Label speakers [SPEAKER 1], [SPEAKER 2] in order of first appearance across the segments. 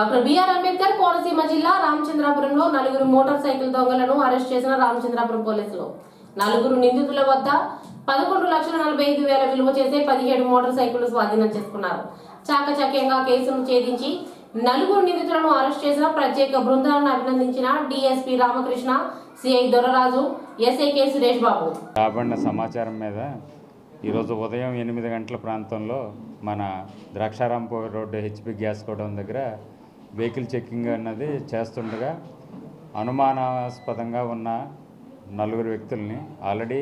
[SPEAKER 1] Doctor BR Ambedkar Konaseema జిల్లా రామచంద్రాపురంలో నలుగురు motor cycle దొంగలను అరెస్ట్ చేసిన రామచంద్రాపురం పోలీసులు. నలుగురు నిందితుల వద్ద పదకొండు లక్షల నలభై ఐదు వేల విలువ చేసే పదిహేడు మోటార్ సైకిళ్ళు స్వాధీనం చేసుకున్నారు. చాకచక్యంగా కేసును ఛేదించి నలుగురు నిందితులను అరెస్ట్ చేసిన ప్రత్యేక బృందాలను అభినందించిన DSP Ramakrishna CI Dorraju SI K Suresh Babu.
[SPEAKER 2] రాబడిన సమాచారం మీద ఈరోజు ఉదయం ఎనిమిది గంటల ప్రాంతంలో మన Draksharampur road HP gas godown దగ్గర వెహికల్ చెక్కింగ్ అన్నది చేస్తుండగా అనుమానాస్పదంగా ఉన్న నలుగురు వ్యక్తుల్ని ఆల్రెడీ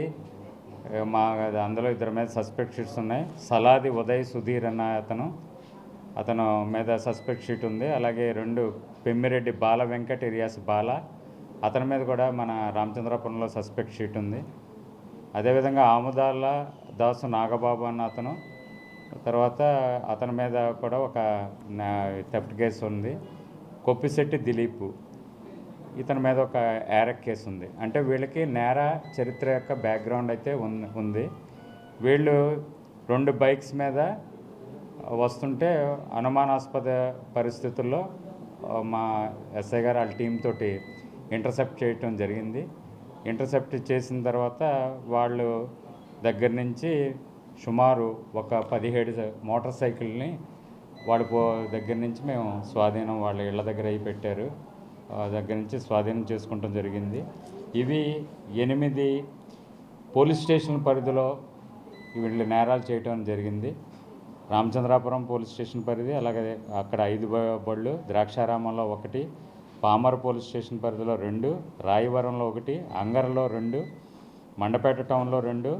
[SPEAKER 2] మా అందులో ఇద్దరి మీద సస్పెక్ట్ షీట్స్ ఉన్నాయి. సలాది ఉదయ్ సుధీర్ అన్న అతను అతను మీద సస్పెక్ట్ షీట్ ఉంది. అలాగే రెండు పెమ్మిరెడ్డి బాల వెంకట్ ఇరియాస్ బాల అతని మీద కూడా మన రామచంద్రపురంలో సస్పెక్ట్ షీట్ ఉంది. అదేవిధంగా ఆముదాల దాసు నాగబాబు అన్న అతను తర్వాత అతని మీద కూడా ఒక థెఫ్ట్ కేసు ఉంది. కొప్పిశెట్టి దిలీప్. ఇతని మీద ఒక యారక్ కేసు ఉంది. అంటే వీళ్ళకి నేర చరిత్ర యొక్క బ్యాక్గ్రౌండ్ అయితే ఉంది. వీళ్ళు రెండు బైక్స్ మీద వస్తుంటే అనుమానాస్పద పరిస్థితుల్లో మా ఎస్ఐ గారు వాళ్ళ టీం తోటి ఇంటర్సెప్ట్ చేయటం జరిగింది. ఇంటర్సెప్ట్ చేసిన తర్వాత వాళ్ళు దగ్గర నుంచి సుమారు ఒక పదిహేడు మోటార్ సైకిల్ని వాళ్ళ పో దగ్గర నుంచి మేము స్వాధీనం వాళ్ళ ఇళ్ళ దగ్గర అయి పెట్టారు. ఆ దగ్గర నుంచి స్వాధీనం చేసుకుంటాం జరిగింది. ఇవి ఎనిమిది పోలీస్ స్టేషన్ పరిధిలో వీళ్ళు నేరాలు చేయటం జరిగింది. రామచంద్రాపురం పోలీస్ స్టేషన్ పరిధి అలాగే అక్కడ ఐదు బళ్ళు ద్రాక్షారామంలో ఒకటి పామర్ పోలీస్ స్టేషన్ పరిధిలో రెండు రాయవరంలో ఒకటి అంగరలో రెండు మండపేట టౌన్లో రెండు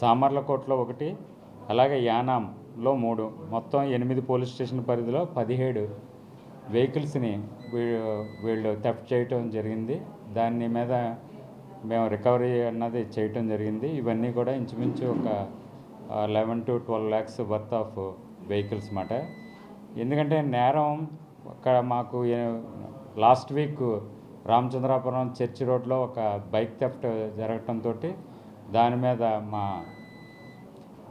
[SPEAKER 2] సామర్లకోటలో ఒకటి అలాగే యానాంలో మూడు. మొత్తం ఎనిమిది పోలీస్ స్టేషన్ పరిధిలో పదిహేడు వెహికల్స్ని వీళ్ళు వీళ్ళు థెఫ్ట్ చేయటం జరిగింది. దాని మీద మేము రికవరీ అన్నది చేయటం జరిగింది. ఇవన్నీ కూడా ఇంచుమించు ఒక eleven to twelve lakhs worth of vehicles మాట ఎందుకంటే నేరం అక్కడ మాకు లాస్ట్ వీక్ రామచంద్రాపురం చర్చి రోడ్లో ఒక బైక్ థెఫ్ట్ జరగటంతో దాని మీద మా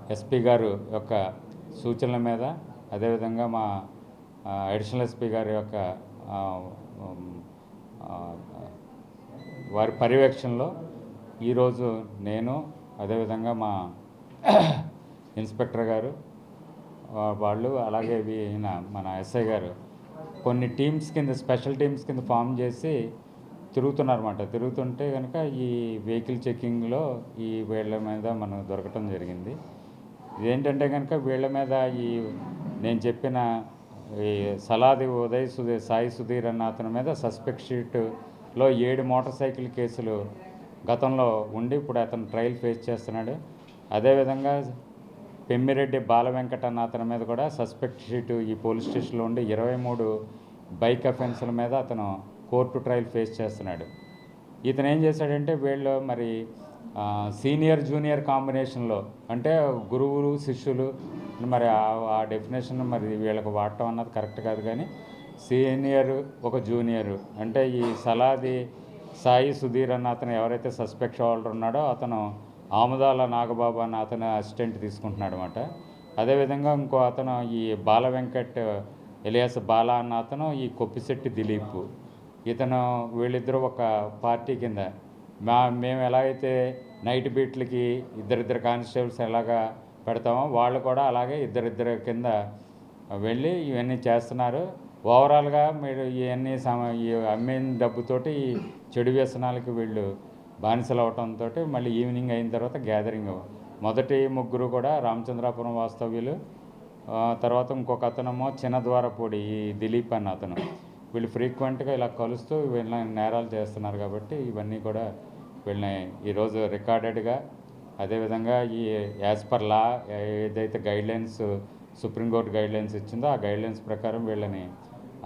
[SPEAKER 2] ఎస్పీ గారు యొక్క సూచనల మీద అదేవిధంగా మా అడిషనల్ ఎస్పీ గారి యొక్క వారి పర్యవేక్షణలో ఈరోజు నేను అదేవిధంగా మా ఇన్స్పెక్టర్ గారు వాళ్ళు అలాగే ఈయన మన ఎస్ఐ గారు కొన్ని టీమ్స్ కింద స్పెషల్ టీమ్స్ కింద ఫామ్ చేసి తిరుగుతున్నారన్నమాట. తిరుగుతుంటే కనుక ఈ వెహికల్ చెక్కింగ్లో ఈ వీళ్ళ మీద మనం దొరకటం జరిగింది. ఇదేంటంటే కనుక వీళ్ళ మీద ఈ నేను చెప్పిన ఈ సలాది ఉదయ్ సుధీర్ సాయి సుధీర్ అన్న అతని మీద సస్పెక్ట్ షీట్లో ఏడు మోటార్ సైకిల్ కేసులు గతంలో ఉండి ఇప్పుడు అతను ట్రయల్ ఫేస్ చేస్తున్నాడు. అదేవిధంగా పెమ్మిరెడ్డి బాల వెంకట అన్న అతని మీద కూడా సస్పెక్ట్ షీటు ఈ పోలీస్ స్టేషన్లో ఉండి ఇరవై మూడు బైక్ అఫెన్సుల మీద అతను కోర్టు ట్రయల్ ఫేస్ చేస్తున్నాడు. ఇతను ఏం చేశాడంటే వీళ్ళు మరి సీనియర్ జూనియర్ కాంబినేషన్లో అంటే గురువులు శిష్యులు మరి ఆ- ఆ డెఫినేషన్ మరి వీళ్ళకి వాడటం అన్నది కరెక్ట్ కాదు కానీ సీనియర్ ఒక జూనియర్. అంటే ఈ సలాది సాయి సుధీర్ అన్న అతను ఎవరైతే సస్పెక్ట్ హోల్డర్ ఉన్నాడో అతను ఆముదాల నాగబాబు అన్న అతను అసిస్టెంట్ తీసుకుంటున్నాడు అనమాట అదేవిధంగా ఇంకో అతను ఈ బాల వెంకట్ ఎలియాస్ బాల అన్న అతను ఈ కొప్పిశెట్టి దిలీప్. ఇతను వీళ్ళిద్దరూ ఒక పార్టీ కింద. మా మేము ఎలా అయితే నైట్ బీట్లకి ఇద్దరిద్దరు కానిస్టేబుల్స్ ఎలాగా పెడతామో వాళ్ళు కూడా అలాగే ఇద్దరిద్దరు కింద వెళ్ళి ఇవన్నీ చేస్తున్నారు. ఓవరాల్గా మీరు ఇవన్నీ సమ ఈ అమ్మిన డబ్బుతోటి ఈ చెడు వ్యసనాలకి వీళ్ళు బానిసలు అవటంతో మళ్ళీ ఈవినింగ్ అయిన తర్వాత గ్యాదరింగ్ మొదటి ముగ్గురు కూడా రామచంద్రాపురం వాస్తవ్యులు. తర్వాత ఇంకొక అతనేమో చిన్నద్వారపూడి ఈ దిలీప్ అన్న అతను. వీళ్ళు ఫ్రీక్వెంట్గా ఇలా కలుస్తూ వీళ్ళని నేరాలు చేస్తున్నారు కాబట్టి ఇవన్నీ కూడా వీళ్ళని ఈరోజు రికార్డెడ్గా అదేవిధంగా ఈ యాజ్ పర్ లా ఏదైతే గైడ్లైన్స్ సుప్రీంకోర్టు గైడ్లైన్స్ ఇచ్చిందో ఆ గైడ్లైన్స్ ప్రకారం వీళ్ళని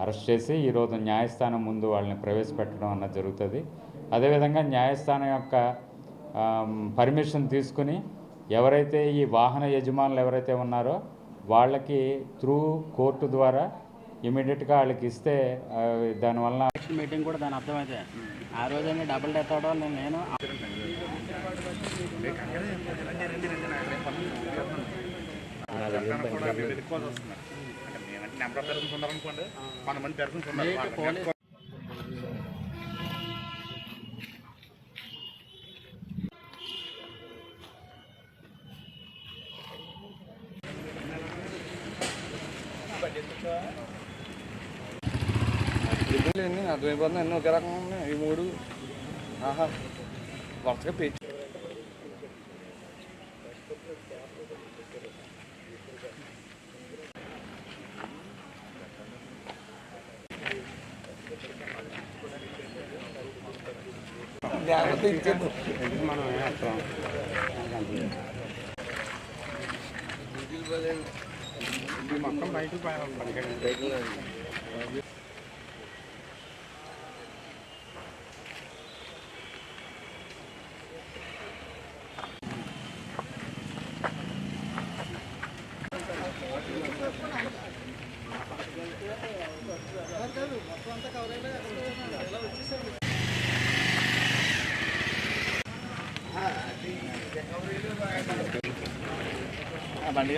[SPEAKER 2] అరెస్ట్ చేసి ఈరోజు న్యాయస్థానం ముందు వాళ్ళని ప్రవేశపెట్టడం అన్నది జరుగుతుంది. అదేవిధంగా న్యాయస్థానం యొక్క పర్మిషన్ తీసుకుని ఎవరైతే ఈ వాహన యజమానులు ఎవరైతే ఉన్నారో వాళ్ళకి త్రూ కోర్టు ద్వారా ఇమీడియట్గా వాళ్ళకి ఇస్తే దానివల్ల
[SPEAKER 3] నెక్స్ట్ మీటింగ్ కూడా దాని అర్థమైతే ఆ రోజైనా డబుల్ డెత్ అవడం నేను నేను
[SPEAKER 4] నెంబర్ కొంతమంది ఉన్నారు
[SPEAKER 3] మీకు
[SPEAKER 4] వాళ్ళ
[SPEAKER 5] ఎన్ని అర్థమైపోతుంది అన్నీ ఒకే రకంగా ఉన్నాయి ఈ మూడు ఆహా వరుసగా పెంచి లేకపోతే ఇచ్చేద్దాం
[SPEAKER 4] మొత్తం పదిహేడు
[SPEAKER 3] బండి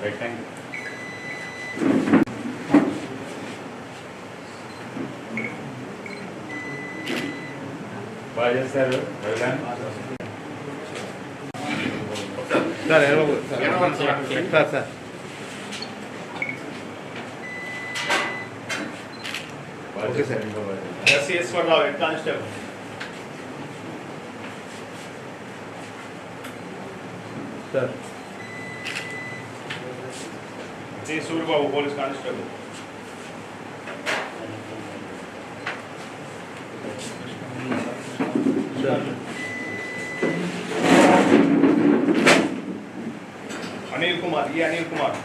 [SPEAKER 2] పెట్టండి బాగా చేశారు. Well done
[SPEAKER 4] sir sir.
[SPEAKER 2] బాగా చేశారు ఇంకో బాగా చేశారు.
[SPEAKER 4] S Eswararao head constable sir G Suryababu police constable Anil Kumar ఈ అనిల్ కుమార్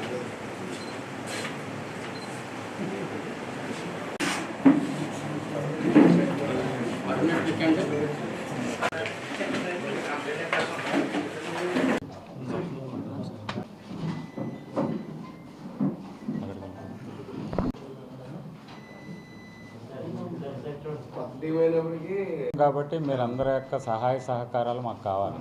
[SPEAKER 2] కాబట్టి మీరందరి యొక్క సహాయ సహకారాలు మాకు కావాలి.